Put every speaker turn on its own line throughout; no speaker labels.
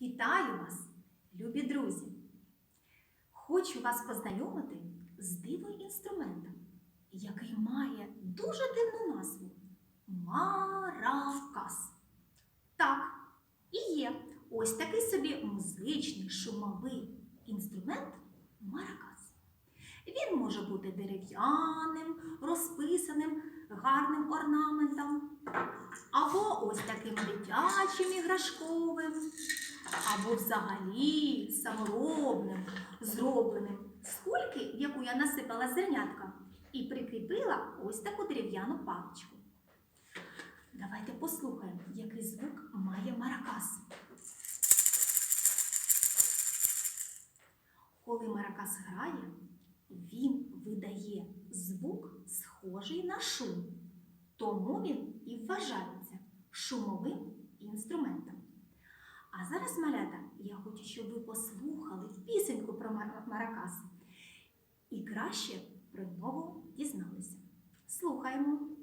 Вітаю вас, любі друзі! Хочу вас познайомити з дивним інструментом, який має дуже дивну назву маракас. Так, і є ось такий собі музичний шумовий інструмент маракас. Він може бути дерев'яним, розписаним гарним орнаментом, або ось таким дитячим іграшковим, або взагалі саморобним, зробленим з кульки, яку я насипала зернятка, і прикріпила ось таку дерев'яну паличку. Давайте послухаємо, який звук має маракас. Коли маракас грає, він видає звук, схожий на шум. Тому він і вважається шумовим інструментом. А зараз, малята, я хочу, щоб ви послухали пісеньку про мар- маракас і краще про нього дізналися. Слухаємо.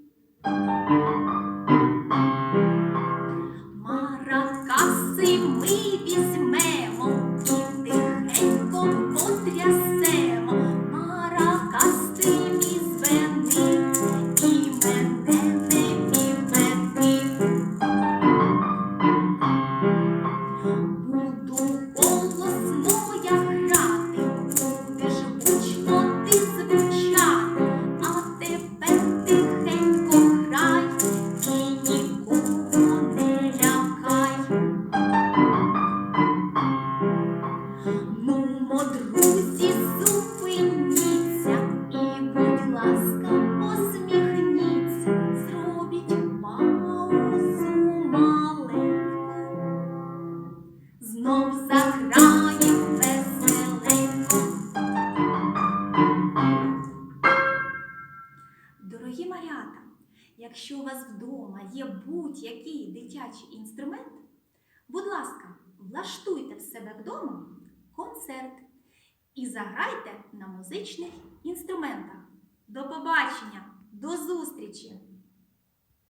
Дорогі малята, якщо у вас вдома є будь-який дитячий інструмент, будь ласка, влаштуйте в себе вдома концерт і заграйте на музичних інструментах. До побачення, до зустрічі!